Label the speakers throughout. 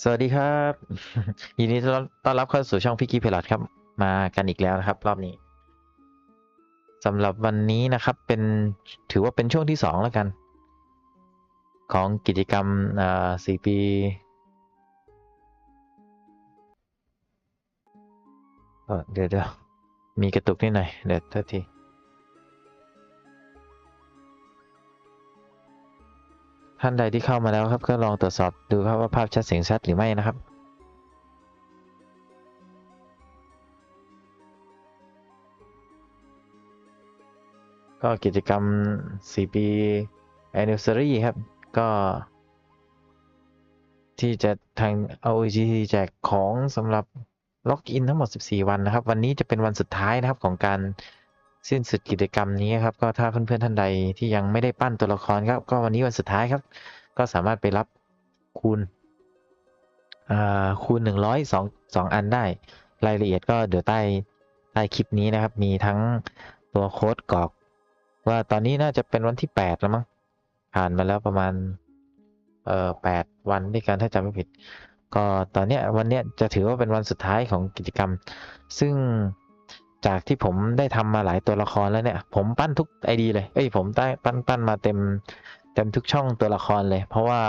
Speaker 1: สวัสดีครับ ยินดีต้อนรับเข้าสู่ช่องพี่กี้เพลอดครับ มากันอีกแล้วนะครับ รอบนี้สำหรับวันนี้นะครับเป็นถือว่าเป็นช่วงที่สองแล้วกัน ของกิจกรรมอ่าสี่ปีเดี๋ยวเดี๋ยวมีกระตุกนิดหน่อยเดี๋ยวทษที ท่านใดที่เข้ามาแล้วครับ ก็ลองตรวจสอบดูครับว่าภาพชัดเสียงชัดหรือไม่นะครับก็กิจกรรม 4 ปี anniversary ครับ ก็ ที่จะทาง OG แจกของสำหรับล็อกอินทั้งหมด 14 วันนะครับ วันนี้จะเป็นวันสุดท้ายนะครับของการ สิ้นสุดกิจกรรมนี้ครับ ก็ถ้าเพื่อนๆท่านใดที่ยังไม่ได้ปั้นตัวละครครับ ก็วันนี้วันสุดท้ายครับ ก็สามารถไปรับคูณอ่าคูณ100สองสองอันได้ รายละเอียดก็เดี๋ยวใต้ใต้คลิปนี้นะครับ มีทั้งตัวโค้ดกรอก ว่าตอนนี้น่าจะเป็นวันที่8แล้วมั้งผ่านมาแล้วประมาณเอ่อ8วันด้วยกันถ้าจำไม่ผิด ก็ตอนเนี้ยวันเนี้ยจะถือว่าเป็นวันสุดท้ายของกิจกรรม ซึ่ง จากที่ผมได้ทำมาหลายตัวละครแล้วเนี่ย ผมปั้นทุกไอดีเลยเอ้ยผมได้ปั้นปั้นมาเต็มเต็มทุกช่องตัวละครเลย เพราะว่า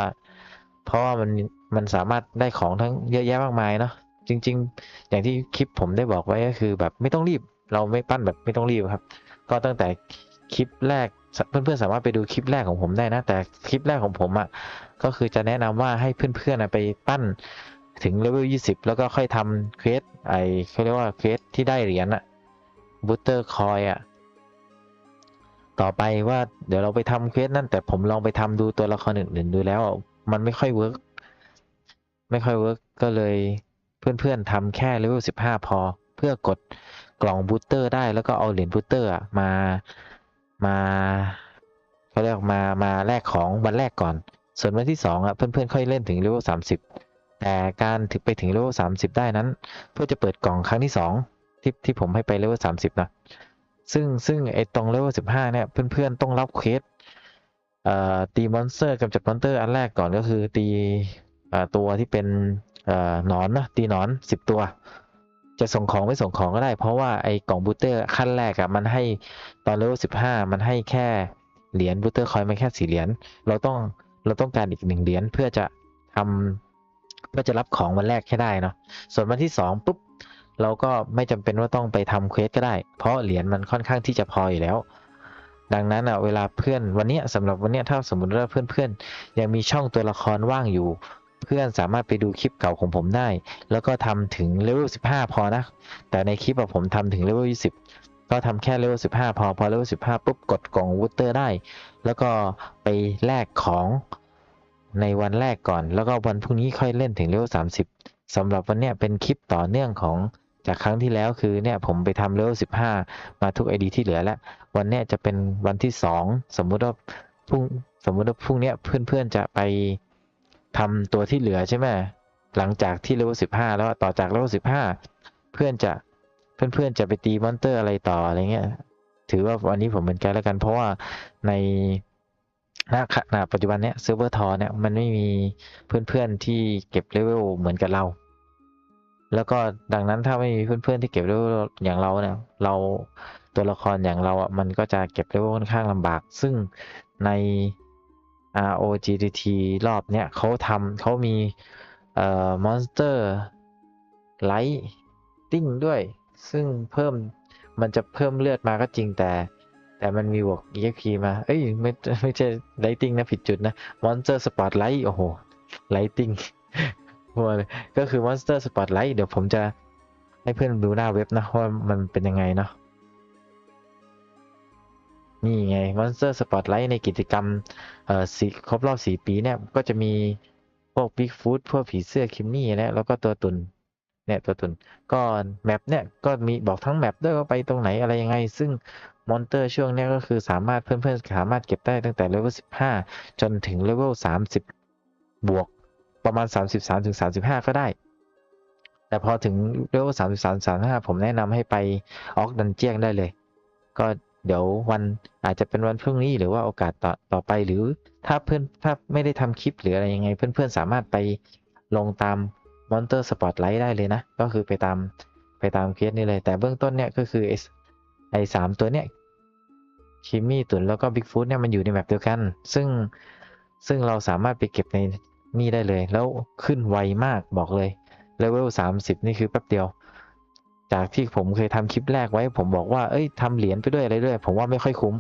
Speaker 1: เพราะว่ามันมันสามารถได้ของทั้งเยอะแยะมากมายเนาะจริง ๆ อย่างที่คลิปผมได้บอกไว้ก็คือ แบบไม่ต้องรีบ เราไม่ปั้นแบบไม่ต้องรีบครับ ก็ตั้งแต่คลิปแรกเพื่อนๆสามารถไปดูคลิปแรกของผมได้นะ แต่คลิปแรกของผมอะ่ะก็คือจะแนะนำว่าให้เพื่อนๆอะไปปั้นถึงเลเวล20 แล้วก็ค่อยทำเควสไอเขาเรียกว่าเควสที่ได้เหรียญอะ บูตเตอร์คอยอะ ต่อไปว่าเดี๋ยวเราไปทำเควสนั่น แต่ผมลองไปทำดูตัวละครอื่นๆดูแล้ว มันไม่ค่อยเวิร์กไม่ค่อยเวิร์กก็เลยเพื่อนๆทำแค่เลเวล15พอ เพื่อกดกล่องบูตเตอร์ได้แล้วก็เอาเหรียญบูตเตอร์มามาเขาเรียกมามาแลกของวันแรกก่อน ส่วนวันที่สองอะเพื่อนๆค่อยเล่นถึงเลเวล30แต่การถึงไปถึงเลเวล30ได้นั้น เพื่อจะเปิดกล่องครั้งที่สอง ที่ที่ผมให้ไปเลเวล30นะซึ่งซึ่งไอตรงเลเวล15เนี่ยเพื่อนๆต้องรับเควสเอ่อตีมอนสเตอร์กำจัดมอนสเตอร์อันแรกก่อนก็คือตีเอ่อตัวที่เป็นเอ่อหนอนนะตีหนอน10ตัว จะส่งของไม่ส่งของก็ได้ เพราะว่าไอกล่องบูเตอร์ขั้นแรกอะมันให้ตอนเลเวล15มันให้แค่เหรียญบูเตอร์คอยมาแค่สี่เหรียญเราต้องเราต้องการอีกหนึ่งเหรียญเพื่อจะทำเพื่อจะรับของวันแรกแค่ได้เนาะส่วนวันที่สองปุ๊บ เราก็ไม่จำเป็นว่าต้องไปทำเควสก็ได้ เพราะเหรียญมันค่อนข้างที่จะพออยู่แล้ว ดังนั้นอะเวลาเพื่อนวันนี้ยสำหรับวันนี้ถ้าสมมติว่าเพื่อนๆ ยังมีช่องตัวละครว่างอยู่ เพื่อนสามารถไปดูคลิปเก่าของผมได้ แล้วก็ทำถึงเลเวล15 พอนะ แต่ในคลิปอะผมทำถึงเลเวล20 ก็ทำแค่เลเวล15 พอ พอเลเวล15 ปุ๊บกดกล่องวูเตอร์ได้ แล้วก็ไปแลกของในวันแรกก่อน แล้วก็วันพรุ่งนี้ค่อยเล่นถึงเลเวล30สำหรับวันนี้เป็นคลิปต่อเนื่องของ จากครั้งที่แล้วคือเนี่ยผมไปทำเลเวล15มาทุก ID ที่เหลือแล้ว วันเนี้ยจะเป็นวันที่2สมมุติว่าพรุ่งสมมุติว่าพรุ่งเนี้ยเพื่อนๆจะไปทำตัวที่เหลือใช่ไหมหลังจากที่เลเวล15แล้วต่อจากเลเวล15เพื่อนจะเพื่อนๆจะไปตีมอนเตอร์อะไรต่ออะไรเงี้ยถือว่าวันนี้ผมเป็นไกแล้วกัน เพราะว่าในณขณะปัจจุบันเนี้ยเซิร์ฟเวอร์ทอเนี่ยมันไม่มีเพื่อนๆที่เก็บเลเวลเหมือนกับเรา แล้วก็ดังนั้นถ้าไม่มีเพื่อนๆที่เก็บเลเวลอย่างเราเนี่ยเราตัวละครอย่างเราอะมันก็จะเก็บเลเวลค่อนข้างลำบาก ซึ่งใน ROGDT รอบเนี้ยเขาทำเขามีเอ่อ Monster Light ติ้งด้วย ซึ่งเพิ่มมันจะเพิ่มเลือดมาก็จริงแต่ แต่มันมีบวก EXP มา เอ้ยไม่ไม่ใช่ Lighting นะผิดจุดนะ Monster Spotlight โอ้โห Lighting มัวเลยก็คือ Monster Spotlight เดี๋ยวผมจะให้เพื่อนดูหน้าเว็บนะว่ามันเป็นยังไงเนาะนี่ไง Monster Spotlight ในกิจกรรมเอ่อสีครบรอบ4ปีเนี่ยก็จะมีพวก Bigfoot พวกผีเสื้อคิมมี่นะแล้วก็ตัวตุนเนี่ยตัวตุนก็แมปเนี่ยก็มีบอกทั้งแมปด้วยว่าไปตรงไหนอะไรยังไง ซึ่งมอนเตอร์ช่วงเนี้ยก็คือสามารถเพื่อนๆสามารถเก็บได้ตั้งแต่เลเวล15 จนถึงเลเวล30 บวก ประมาณ 33ถึง35 ก็ได้ แต่พอถึงเลเวล33 35 ผมแนะนำให้ไปออกดันเจียงได้เลย ก็เดี๋ยววันอาจจะเป็นวันพรุ่งนี้หรือว่าโอกาสต่อต่อไปหรือถ้าเพื่อนถ้าไม่ได้ทำคลิปหรืออะไรยังไง เพื่อนๆสามารถไปลงตาม Monster Spotlight ได้เลยนะ ก็คือไปตามไปตามเคสนี่เลย แต่เบื้องต้นเนี่ยก็คือไอ้ไอสามตัวเนี่ยคิมมี่ตุนแล้วก็บิ๊กฟูดเนี่ยมันอยู่ในแบบเดียวกัน ซึ่งซึ่งเราสามารถไปเก็บใน นี่ได้เลย แล้วขึ้นไวมากบอกเลยเลเวล30นี่คือแป๊บเดียว จากที่ผมเคยทำคลิปแรกไว้ ผมบอกว่าเอ้ยทำเหรียญไปด้วยอะไรด้วย ผมว่าไม่ค่อยคุ้ม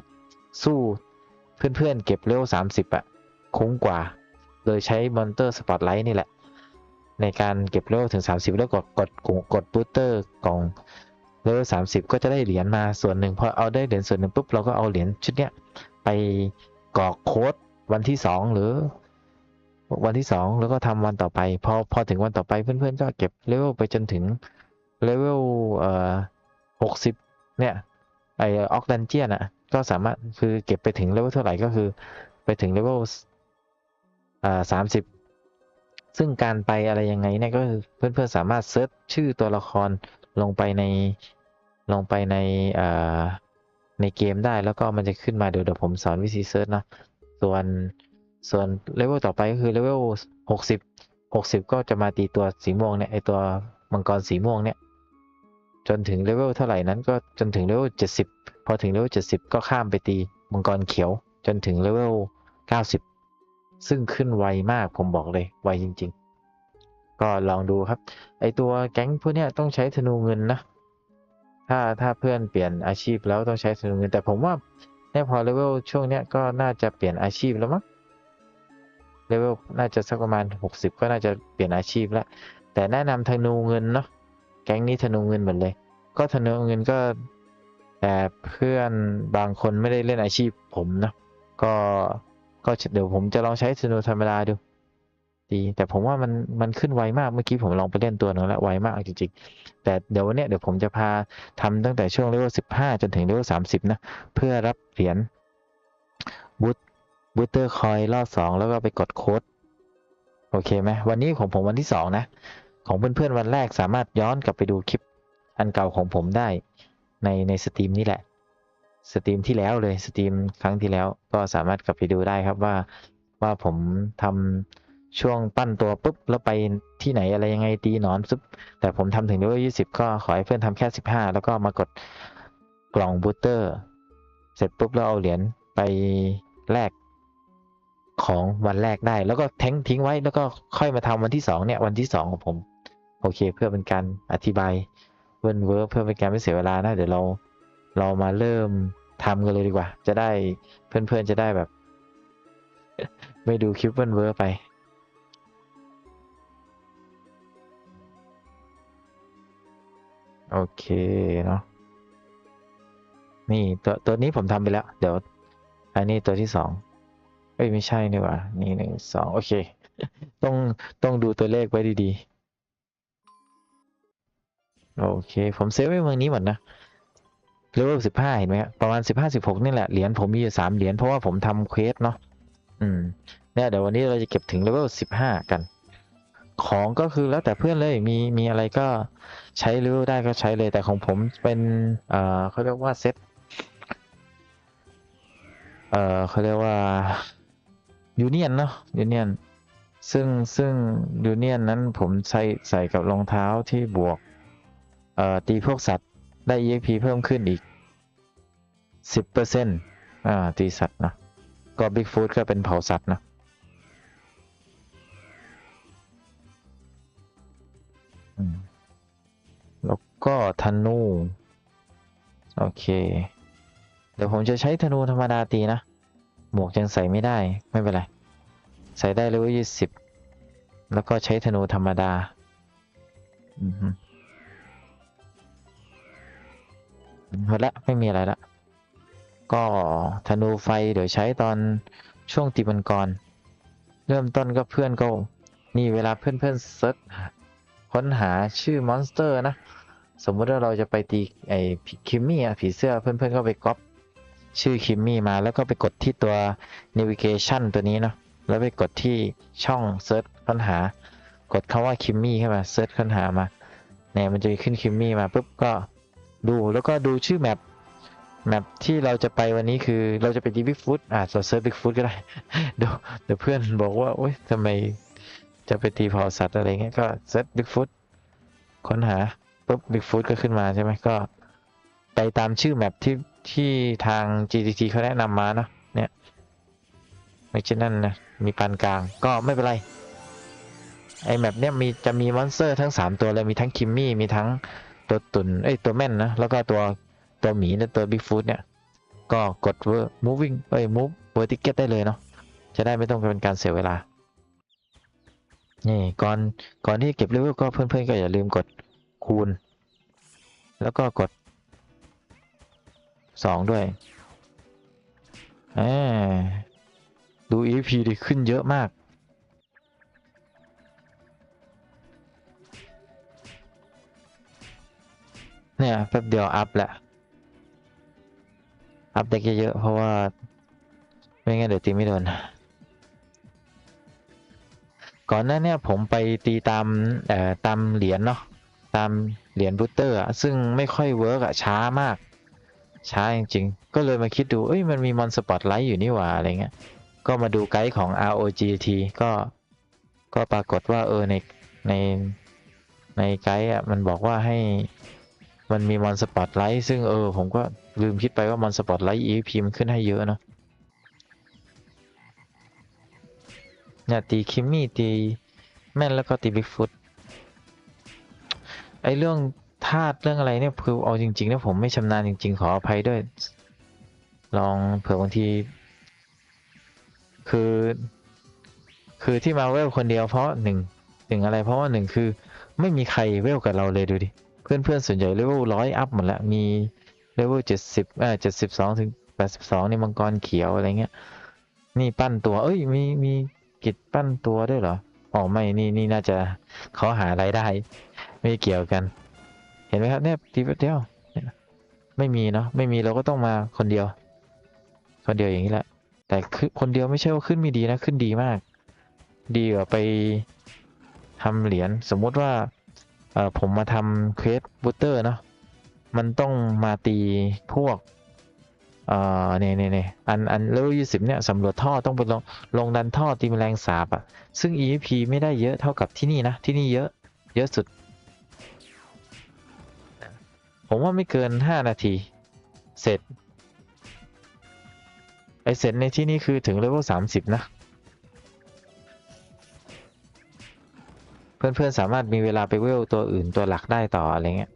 Speaker 1: สู้เพื่อนๆเก็บเลเวล30อะคุ้มกว่า โดยใช้มอนเตอร์สปอตไลท์นี่แหละ ในการเก็บเลเวลถึง 30 แล้วกดกดกดกดบูสเตอร์กล่องเลเวล30ก็จะได้เหรียญมาส่วนหนึ่งพอเอาได้เหรียญส่วนหนึ่งปุ๊บเราก็เอาเหรียญชุดเนี้ยไปกรอกโค้ดวันที่ 2 หรือ วันที่ 2 แล้วก็ทำวันต่อไป พอพอถึงวันต่อไปเพื่อนๆก็เก็บเลเวลไปจนถึงเลเวลเอ่อ60เนี่ยไอออกดันเจียนอะ ก็สามารถคือเก็บไปถึงเลเวลเท่าไหร่ก็คือไปถึงเลเวลอ่าสามสิบซึ่งการไปอะไรยังไงเนี่ยก็คือเพื่อนๆสามารถเซิร์ชชื่อตัวละครลงไปในลงไปในอ่าในเกมได้แล้วก็มันจะขึ้นมาเดี๋ยวเดี๋ยวผมสอนวิธีเซิร์ชนะส่วน ส่วนเลเวลต่อไปก็คือเลเวลหกสิบหกสิบก็จะมาตีตัวสีม่วงเนี่ยไอตัวมังกรสีม่วงเนี่ยจนถึงเลเวลเท่าไหร่นั้นก็จนถึงเลเวล70 พอถึงเลเวล70 ก็ข้ามไปตีมังกรเขียวจนถึงเลเวล90 ซึ่งขึ้นไวมากผมบอกเลยไวจริง ๆ ก็ลองดูครับ ไอตัวแก๊งพวกเนี้ยต้องใช้ธนูเงินนะ ถ้าถ้าเพื่อนเปลี่ยนอาชีพแล้วต้องใช้ธนูเงิน แต่ผมว่าเนี่ยพอเลเวลช่วงเนี้ยก็น่าจะเปลี่ยนอาชีพแล้วมั้ง เลเวลน่าจะสักประมาณ 60 ก็น่าจะเปลี่ยนอาชีพแล้วแต่แนะนำธนูเงินเนาะแก๊งนี้ธนูเงินหมดเลย ก็ธนูเงินก็ แต่เพื่อนบางคนไม่ได้เล่นอาชีพผมนะก็ก็เดี๋ยวผมจะลองใช้ธนูธรรมดาดูดีแต่ผมว่ามันมันขึ้นไวมากเมื่อกี้ผมลองไปเล่นตัวนึงแล้วไวมากจริงๆ แต่เดี๋ยววันนี้เดี๋ยวผมจะพาทำตั้งแต่ช่วงเลเวล15จนถึงเลเวล30นะ เพื่อรับเหรียญบูต บูตเตอร์คอยรอบสองแล้วก็ไปกดโค้ดโอเคไหมวันนี้ของผมวันที่สองนะ ของเพื่อนๆวันแรกสามารถย้อนกลับไปดูคลิปอันเก่าของผมได้ในในสตรีมนี่แหละสตรีมที่แล้วเลยสตรีมครั้งที่แล้วก็สามารถกลับไปดูได้ครับว่าว่าผมทำช่วงปั้นตัวปุ๊บแล้วไปที่ไหนอะไรยังไงตีนอนซุบแต่ผมทำถึงเลเวลยี่สิบก็ขอให้เพื่อนทำแค่สิบห้าแล้วก็มากดกล่องบูสเตอร์ เสร็จปุ๊บแล้วเอาเหรียญไปแลก ของวันแรกได้ แล้วก็แท้งทิ้งไว้แล้วก็ค่อยมาทำวันที่สองเนี่ยวันที่สองของผม โอเค เพื่อเป็นการอธิบายเวิร์นเวิร์เพื่อเป็นการไม่เสียเวลานะเดี๋ยวเราเรามาเริ่มทำกันเลยดีกว่า จะได้เพื่อนๆจะได้แบบ ไม่ดูคลิปเวิร์นเวิร์ไปโอเคเนาะนี่ตัวตัวนี้ผมทำไปแล้ว เดี๋ยวอันนี้ตัวที่สอง เอ้ยไม่ใช่นี่หว่านี่หนึ่งสองโอเค ต้องต้องดูตัวเลขไว้ดีๆ โอเค ผมเซฟไว้เมืองนี้หมดนะเลเวลสิบห้าเห็นไหมครับประมาณสิบห้าสิบหกนี่แหละ เหรียญผมมีอยู่สามเหรียญเพราะว่าผมทำเควสเนาะอืมเนี่ยเดี๋ยววันนี้เราจะเก็บถึงเลเวลสิบห้ากัน ของก็คือแล้วแต่เพื่อนเลยมีมีอะไรก็ใช้เลเวลได้ก็ใช้เลยแต่ของผมเป็นเอ่อเขาเรียกว่าเซตเอ่อเขาเรียกว่า ยูเนียนเนาะยูเนียนซึ่งซึ่งยูเนียนนั้นผมใส่ใส่กับรองเท้าที่บวกเอ่อตีพวกสัตว์ได้ EXP เพิ่มขึ้นอีก 10%อ่าตีสัตว์นะก็ Big Food ก็เป็นเผาสัตว์นะแล้วก็ธนู โอเค เดี๋ยวผมจะใช้ธนูธรรมดาตีนะ หมวกยังใส่ไม่ได้ไม่เป็นไร ใส่ได้เลเวลยี่สิบแล้วก็ใช้ธนูธรรมดา หมดละไม่มีอะไรละ ก็ธนูไฟเดี๋ยวใช้ตอนช่วงตีมังกร เริ่มต้นก็เพื่อนก็ นี่เวลาเพื่อนเพื่อนเซิร์ชค้นหาชื่อมอนสเตอร์นะ สมมติว่าเราจะไปตีไอ้คิมมี่อะผีเสื้อเพื่อนเพื่อนก็ไปก๊อป ชื่อคิมมี่มาแล้วก็ไปกดที่ตัว navigation ตัวนี้เนาะแล้วไปกดที่ช่องเซิร์ชค้นหา กดคำว่าคิมมี่เข้ามาเซิร์ชค้นหามาเนี่ยมันจะขึ้นคิมมี่มาปุ๊บก็ดูแล้วก็ดูชื่อแมปแมปที่เราจะไปวันนี้คือเราจะไปดีบิ๊กฟุตอ่าเราเซิร์ชบิ๊กฟุตก็ได้เดี๋ยวเดี๋ยวเพื่อนบอกว่าโอ๊ยทำไมจะไปตีเผาสัตว์อะไรเงี้ยก็เซิร์ชบิ๊กฟุตค้นหาปุ๊บบิ๊กฟุตก็ขึ้นมาใช่ไหมก็ ไปตามชื่อแมปที่ ที่ทาง GTT เขาแนะนำมาเนาะเนี่ยไม่ใช่นั่นนะมีปานกลางก็ไม่เป็นไรไอแมปเนี่ยมีจะมีมอนสเตอร์ทั้ง 3 ตัวเลยมีทั้งคิมมี่มีทั้งตัวตุนเอ้ยตัวแม่นนะแล้วก็ตัวตัวหมีและตัวบิ๊กฟูดเนี่ยก็กด ver- moving เอ้ย move vertical ได้เลยเนาะจะได้ไม่ต้องเป็นการเสียเวลานี่ก่อนก่อนที่เก็บเลเวลก็เพื่อนๆก็อย่าลืมกดคูณ แล้วก็กด 2ด้วยอ่าดู EP ดิขึ้นเยอะมาก เนี่ยแป๊บเดียวอัพแหละ อัพได้เยอะๆเพราะว่า ไม่งั้นเดี๋ยวตีไม่โดนก่อนหน้าเนี่ยผมไปตีตามตามเหรียญเนาะตามเหรียญบูตเตอร์ซึ่งไม่ค่อยเวิร์กอะช้ามาก ช้าจริงๆ ก็เลยมาคิดดู เอ้ย มันมีมอนสปอตไลท์อยู่นี่หว่า อะไรเงี้ย ก็มาดูไกด์ของ ROGT ก็ ก็ปรากฏว่า เออ ใน ใน ในไกด์อะ มันบอกว่าให้ มันมีมอนสปอตไลท์ซึ่งเออ ผมก็ลืมคิดไปว่ามอนสปอตไลท์ EP มันขึ้นให้เยอะเนาะ เนี่ยตีคิมมี่ตีแม่นแล้วก็ตีบิ๊กฟุต ไอเรื่อง ธาตุเรื่องอะไรเนี่ยคือเอาจริงๆนะผมไม่ชำนาญจริง ๆ ขออภัยด้วย ลองเผื่อบางที คือ คือที่มาเวลคนเดียวเพราะหนึ่งหนึ่งอะไรเพราะว่าหนึ่งคือ ไม่มีใครเวลกับเราเลยดูดิเพื่อนเพื่อนๆส่วนใหญ่เลเวลร้อยอัพหมดแล้วมีเลเวลเจ็ดสิบเอ่อเจ็ดสิบสองถึงแปดสิบสองในมังกรเขียวอะไรเงี้ย นี่ปั้นตัว เอ้ยมีมีกิจปั้นตัวด้วยเหรออ๋อไม่นี่นี่น่าจะเขาหารายได้ ไม่เกี่ยวกัน ห็นไหมครับเนี่ยทีเดียวไม่มีเนาะไม่มีเราก็ต้องมาคนเดียว คนเดียวอย่างนี้แหละ แต่คือคนเดียวไม่ใช่ว่าขึ้นไม่ดีนะขึ้นดีมาก ดีกว่าไปทำเหรียญสมมุติว่าเออผมมาทำเควสบูตเตอร์เนาะมันต้องมาตีพวกเอ่อเนี่ยเนี่ยเนี่ยอันอันเลเวลยี่สิบเนี่ยสำรวจท่อต้องไปลงลงดันท่อตีแมลงสาบอะซึ่ง EXP ไม่ได้เยอะเท่ากับที่นี่นะที่นี่เยอะเยอะสุด ผมว่าไม่เกิน 5 นาที เสร็จ ไอเสร็จในที่นี่คือถึงเลเวล30 นะ เพื่อนๆสามารถมีเวลาไปเวลตัวอื่นตัวหลักได้ต่ออะไรเงี้ย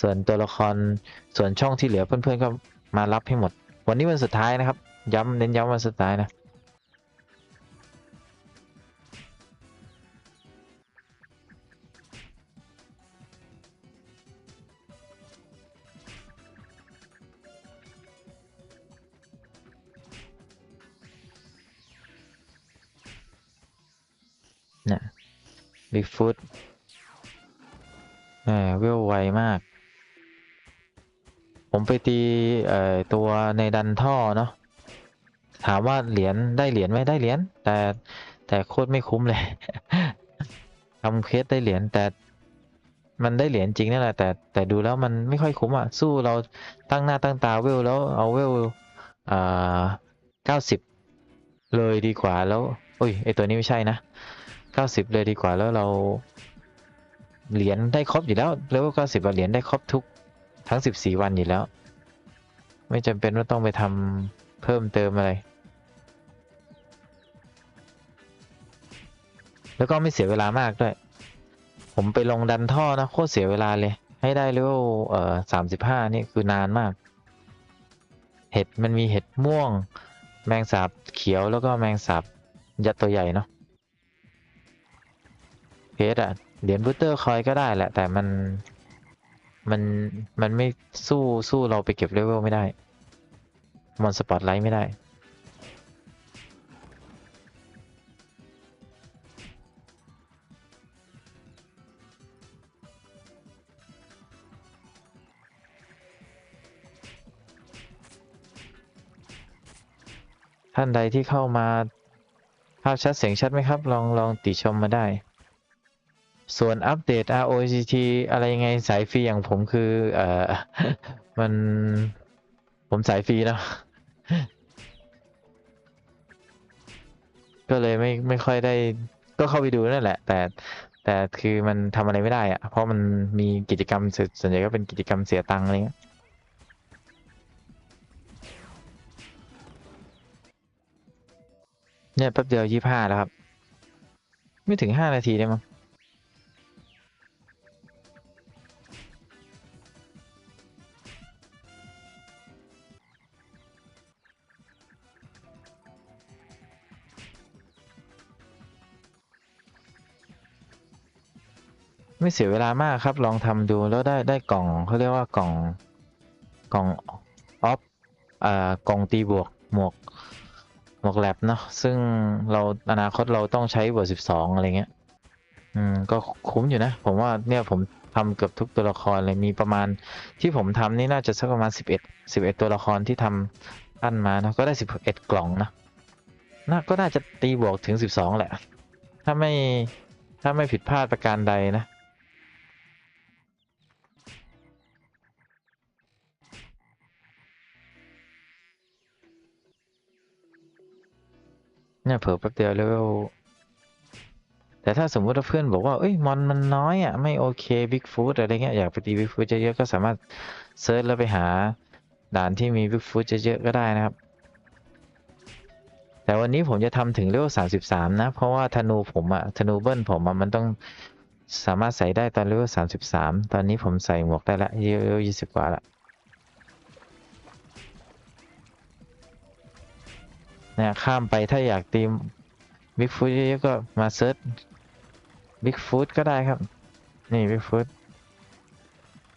Speaker 1: ส่วนตัวละครส่วนช่องที่เหลือเพื่อนๆก็มารับให้หมด วันนี้วันสุดท้ายนะครับ ย้ำเน้นย้ำวันสุดท้ายนะ บิ๊กฟุตแหมเวลไวมาก ผมไปตีตัวในดันท่อเนาะถามว่าเหรียญได้เหรียญไหมได้เหรียญแต่แต่โคตรไม่คุ้มเลยทำเคสได้เหรียญแต่มันได้เหรียญจริงนั่นแหละแต่แต่ดูแล้วมันไม่ค่อยคุ้มอะสู้เราตั้งหน้าตั้งตาเวลแล้วเอาเวลอ่าเก้าสิบเลยดีกว่าแล้ว อุ้ยไอตัวนี้ไม่ใช่นะ เก้าสิบเลยดีกว่าแล้วเราเหรียญได้ครบอยู่แล้วเลเวลเก้าสิบเหรียญได้ครบทุกทั้งสิบสี่วันอยู่แล้ว ไม่จำเป็นว่าต้องไปทำเพิ่มเติมอะไร แล้วก็ไม่เสียเวลามากด้วย ผมไปลงดันท่อนะโคตรเสียเวลาเลย ให้ได้เลเวลเอ่อสามสิบห้านี่คือนานมาก เห็ดมันมีเห็ดม่วง แมงสาบเขียวแล้วก็แมงสาบยัดตัวใหญ่เนาะ เพชรอะเหรียญบูสเตอร์คอยก็ได้แหละ แต่มันมันมันไม่สู้สู้เราไปเก็บเลเวลไม่ได้ มอนสปอตไลท์ไม่ได้ ท่านใดที่เข้ามาภาพชัดเสียงชัดไหมครับ ลองลองติชมมาได้ ส่วนอัปเดต ROGT อะไรยังไงสายฟรีอย่างผมคือ เอ่อมันผมสายฟรีเนอะก็เลยไม่ไม่ค่อยได้ ก็เข้าไปดูนั่นแหละ แต่แต่คือมันทำอะไรไม่ได้อะเพราะมันมีกิจกรรมส่วนส่วนใหญ่ก็เป็นกิจกรรมเสียตังค์อะไรเงี้ยเนี่ยแป๊บเดียวยี่ห้าแล้วครับ ไม่ถึงห้านาทีได้มั้ง ไม่เสียเวลามากครับ ลองทำดูแล้วได้ได้กล่องเขาเรียกว่ากล่องกล่องออฟอ่ากล่องตีบวกหมวกหมวกแลบเนาะซึ่งเราอนาคตเราต้องใช้บวกสิบสองอะไรเงี้ย อืมก็คุ้มอยู่นะ ผมว่าเนี่ยผมทำเกือบทุกตัวละครเลยมีประมาณที่ผมทำนี่น่าจะสักประมาณสิบเอ็ดสิบเอ็ดตัวละครที่ทำปั้นมานะก็ได้สิบเอ็ดกล่องนะน่าก็น่าจะตีบวกถึงสิบสองแหละ ถ้าไม่ถ้าไม่ผิดพลาดประการใดนะ เนี่ยเผลอแป๊บเดียวเลเวลแต่ถ้าสมมุติว่าเพื่อนบอกว่าเอ้ยมอนมันน้อยอะไม่โอเคบิ๊กฟูดอะไรเงี้ยอยากไปตีบิ๊กฟูดเยอะๆก็สามารถเซิร์ชแล้วไปหาด่านที่มีบิ๊กฟูดเยอะๆก็ได้นะครับ แต่วันนี้ผมจะทำถึงเลเวล33นะ เพราะว่าธนูผมอะธนูเบิ้ลผมอะมันต้องสามารถใส่ได้ตอนเลเวล33ตอนนี้ผมใส่หมวกได้ละเลเวล20กว่าละ นี่ยข้ามไปถ้าอยากตีมบิ๊กฟูดเยอะๆก็มาเซิร์ชบิ๊กฟูดก็ได้ครับ นี่บิ๊กฟูด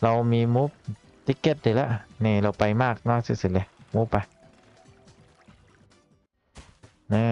Speaker 1: เรามีมูฟติเก็ตเลยละนี่เราไปมากมากสุดเลยมูฟไปนี่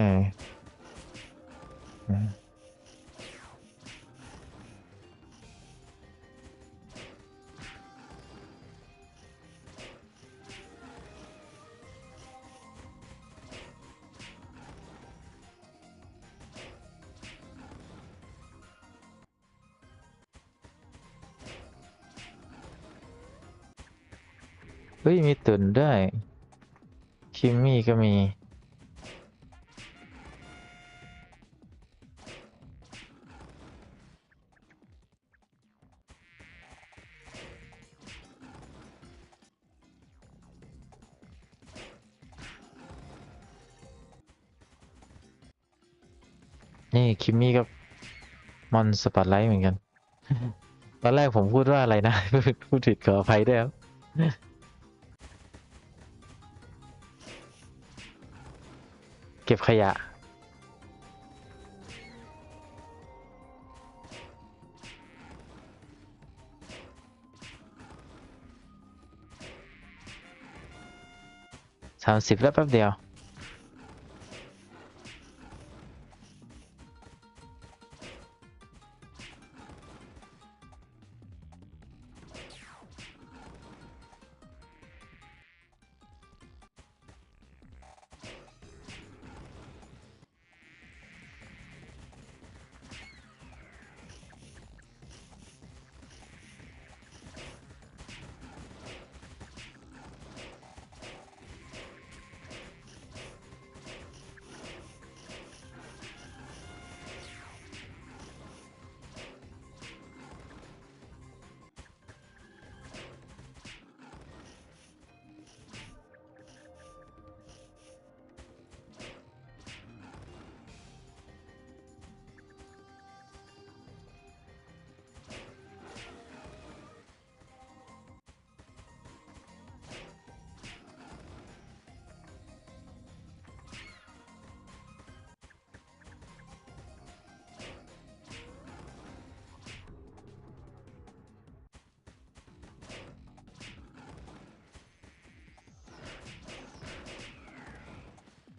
Speaker 1: ฮ้ย มีตุ่นด้วยคิมมี่ก็มี นี่คิมมี่ก็มอนสปอตไลท์เหมือนกัน ตอนแรกผมพูดว่าอะไรนะ พูดผิดขออภัยด้วยครับ เก็บขยะ สามสิบแล้วแป๊บเดียว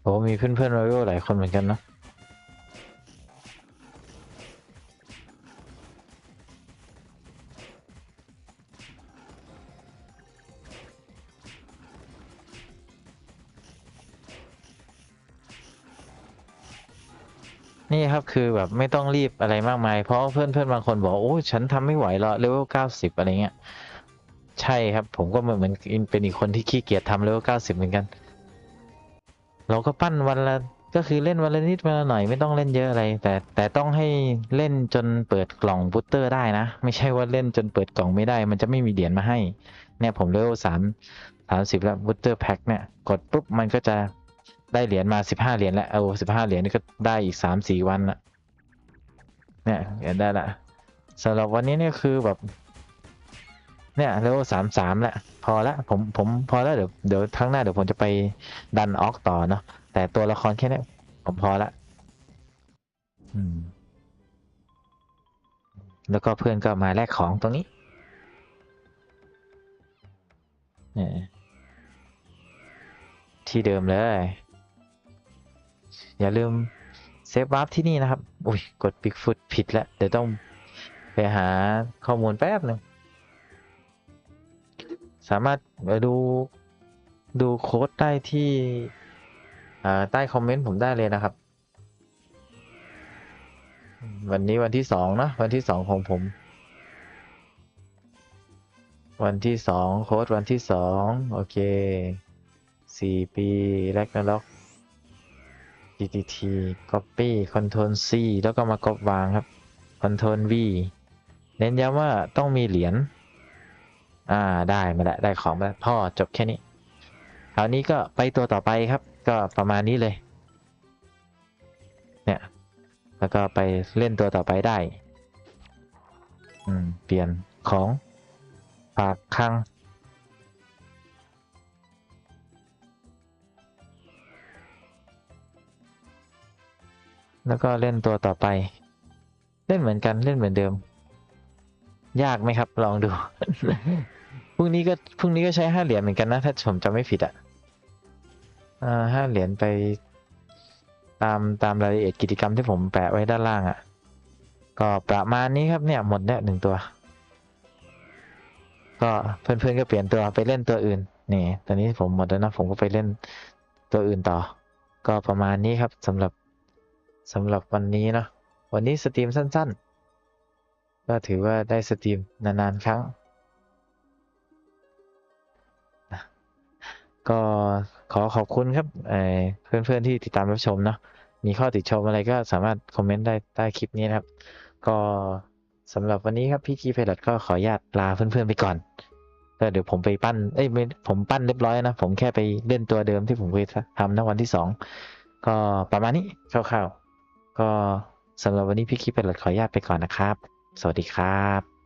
Speaker 1: โอ้มีเพื่อนๆรอยัลหลายคนเหมือนกันนะนี่ครับคือแบบไม่ต้องรีบอะไรมากมาย เพราะเพื่อนเพื่อนบางคนบอกโอ้ฉันทำไม่ไหวหรอกเลเวลเก้าสิบอะไรเงี้ย ใช่ครับ ผมก็เหมือนเหมือนเป็นอีกคนที่ขี้เกียจทำเลเวลเก้าสิบเหมือนกัน เราก็ปั้นวันละก็คือเล่นวันละนิดวันละหน่อยไม่ต้องเล่นเยอะอะไร แต่แต่ต้องให้เล่นจนเปิดกล่องบูสเตอร์ได้นะ ไม่ใช่ว่าเล่นจนเปิดกล่องไม่ได้ มันจะไม่มีเหรียญมาให้ เนี่ยผมเลเวลสามสามสิบแล้วบูสเตอร์แพ็คเนี่ยกดปุ๊บมันก็จะได้เหรียญมาสิบห้าเหรียญแล้วเอาสิบห้าเหรียญนี่ก็ได้อีกสามสี่วันละเนี่ยเหรียญได้ละสำหรับวันนี้เนี่ยคือแบบ เนี่ยเลเวลสามสามแล้วพอละผมผมพอแล้วเดี๋ยวเดี๋ยวครั้งหน้าเดี๋ยวผมจะไปดันออกต่อเนาะแต่ตัวละครแค่นี้ผมพอละอืม แล้วก็เพื่อนก็มาแลกของตรงนี้เนี่ยที่เดิมเลย อย่าลืมเซฟวาร์ปที่นี่นะครับ อุ้ย กด Bigfoot ผิดแล้ว เดี๋ยวต้องไปหาข้อมูลแป๊บหนึ่ง สามารถไปดูดูโค้ดได้ที่ใต้คอมเมนต์ผมได้เลยนะครับ วันนี้วันที่สองนะวันที่สองของผม วันที่สองโค้ดวันที่สองโอเคสี่ปีแรกนาล็อก GTT Copy Control C แล้วก็มาก๊อปวางครับ Control V เน้นย้ำว่าต้องมีเหรียญ อ่าได้มาแล้วได้ของมาแล้วพ่อจบแค่นี้คราวนี้ก็ไปตัวต่อไปครับ ก็ประมาณนี้เลย เนี่ย แล้วก็ไปเล่นตัวต่อไปได้ อืม เปลี่ยนของฝากคังแล้วก็เล่นตัวต่อไป เล่นเหมือนกันเล่นเหมือนเดิม ยากไหมครับ ลองดู พรุ่งนี้ก็พรุ่งนี้ก็ใช้ห้าเหรียญเหมือนกันนะ ถ้าผมจำไม่ผิดอะอ่าห้าเหรียญไปตามตามรายละเอียดกิจกรรมที่ผมแปะไว้ด้านล่างอะ ก็ประมาณนี้ครับเนี่ยหมดเนี่หนึ่งตัว ก็เพื่อนๆก็เปลี่ยนตัวไปเล่นตัวอื่นนี่ตอนนี้ผมหมดแล้วนะผมก็ไปเล่นตัวอื่นต่อ ก็ประมาณนี้ครับสำหรับสำหรับวันนี้เนาะวันนี้สตรีมสั้น ๆ ก็ถือว่าได้สตรีมนานๆครั้ง ก็ขอขอบคุณครับเพื่อนๆที่ติดตามรับชมเนาะมีข้อติชมอะไรก็สามารถคอมเมนต์ได้ใต้คลิปนี้นะครับ ก็สำหรับวันนี้ครับพี่คีเพลดก็ขออนุญาตลาเพื่อนๆไปก่อนแล้วเดี๋ยวผมไปปั้น เอ้ยผมปั้นเรียบร้อยนะ ผมแค่ไปเล่นตัวเดิมที่ผมเคยทำนะวันที่สองก็ประมาณนี้คร่าวๆก็สำหรับวันนี้พี่คีเพลดขออนุญาตไปก่อนนะครับ สวัสดีครับ